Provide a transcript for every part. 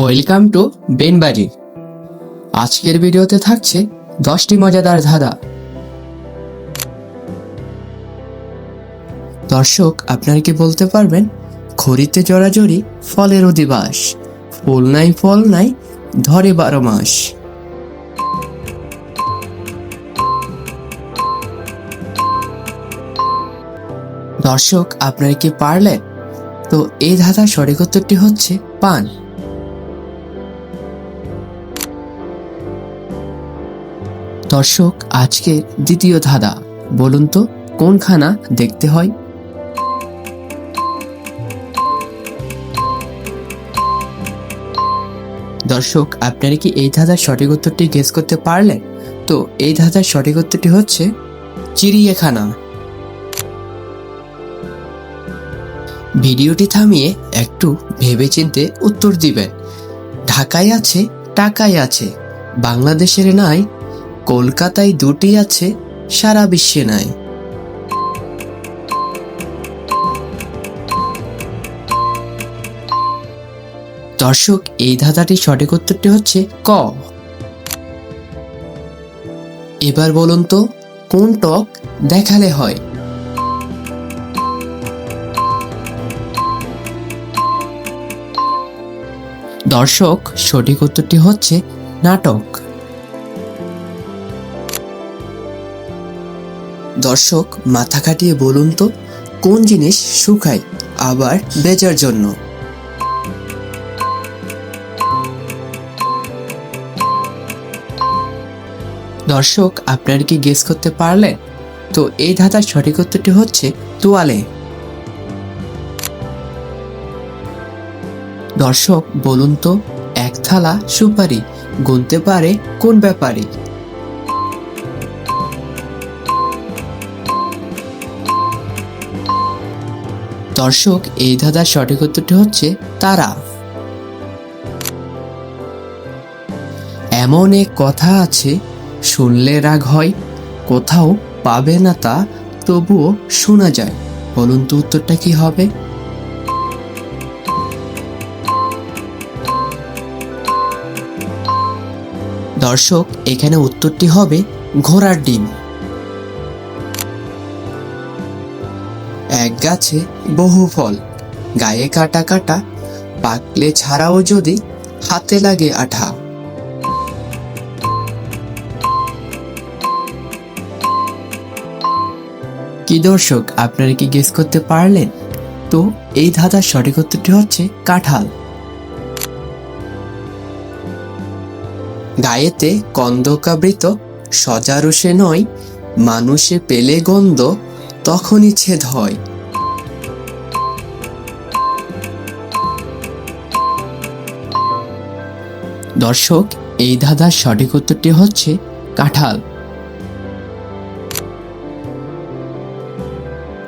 Welcome to বেনবাড়ি আজকের ভিডিওতে থাকছে দশটি মজাদার ধাঁধা। দর্শক, আপনারা কি বলতে পারবেন খড়িতে জড়াজড়ি ফলের অধিবাস, ফুল নাই ফল নাই, ধরে বারো মাস। দর্শক, আপনারা কি পারলেন? তো এই ধাঁধার সঠিক উত্তরটি হচ্ছে পান। দর্শক আজকে দ্বিতীয় ধাঁধা। বলুন তো কোন খানা দেখতে হয়? দর্শক, আপনারা কি এই ধাঁধার সঠিক উত্তরটি গেস করতে পারলেন? তো, এই ধাঁধার সঠিক উত্তরটি হচ্ছে চিড়িয়াখানা। ভিডিওটি থামিয়ে একটু ভেবেচিন্তে উত্তর দিবেন। ঢাকায় আছে, টাকায় আছে। বাংলাদেশের নাই কলকাতায় দুটি আছে, সারা বিশ্বে নাই। দর্শক, এই ধাঁধাটির সঠিক উত্তরটি হচ্ছে ক। এবার বলুন তো, কোন টক দেখালে হয়? দর্শক, সঠিক উত্তরটি হচ্ছে নাটক। দর্শক, মাথা খাটিয়ে বলুন তো, কোন জিনিস শুকায়, আবার বেচার জন্য? দর্শক, আপনারা কি গেস করতে পারলেন? তো এই ধাঁধার সঠিক উত্তরটি হচ্ছে তোয়ালে। দর্শক, বলুন তো, এক থালা সুপারি গুনতে পারে কোন ব্যাপারে? দর্শক, এই ধাঁধার সঠিক উত্তরটি হচ্ছে তারা। এমন এক কথা আছে, শুনলে রাগ হয়, কোথাও পাবে না তা, তবুও শোনা যায়। বলুন তো উত্তরটা কি হবে? দর্শক, এখানে উত্তরটি হবে ঘোড়ার ডিম। এক গাছে বহু ফল। গায়ে কাটা কাটা পাকলে ছাড়াও যদি হাতে লাগে আঠা। কি দর্শক, আপনারা কি গেস করতে পারলেন? তো এই ধাঁধার সঠিক উত্তরটি হচ্ছে কাঁঠাল। গায়েতে কন্দকাবৃত সজারুষে নয়, মানুষে পেলে গন্ধ তখনই ছেদ হয়। দর্শক, এই ধাঁধার সঠিক উত্তরটি হচ্ছে কাঁঠাল।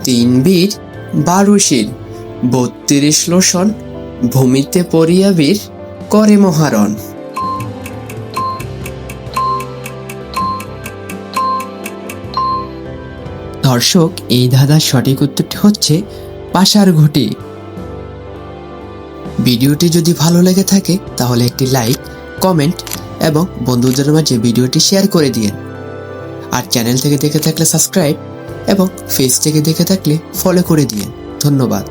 তিন বীর, বারো শির, বত্রিশ লোসন ভূমিতে পড়িয়া বীর, করে মহারণ। দর্শক এই ধাঁধার সঠিক উত্তরটি হচ্ছে পাশার ঘটি। ভিডিওটি যদি ভালো লেগে থাকে, তাহলে একটি লাইক, কমেন্ট এবং বন্ধুদের মাঝে ভিডিওটি শেয়ার করে দিন আর চ্যানেল থেকে দেখে থাকলে সাবস্ক্রাইব এবং ফেস থেকে দেখে থাকলে ফলো করে দিন ধন্যবাদ।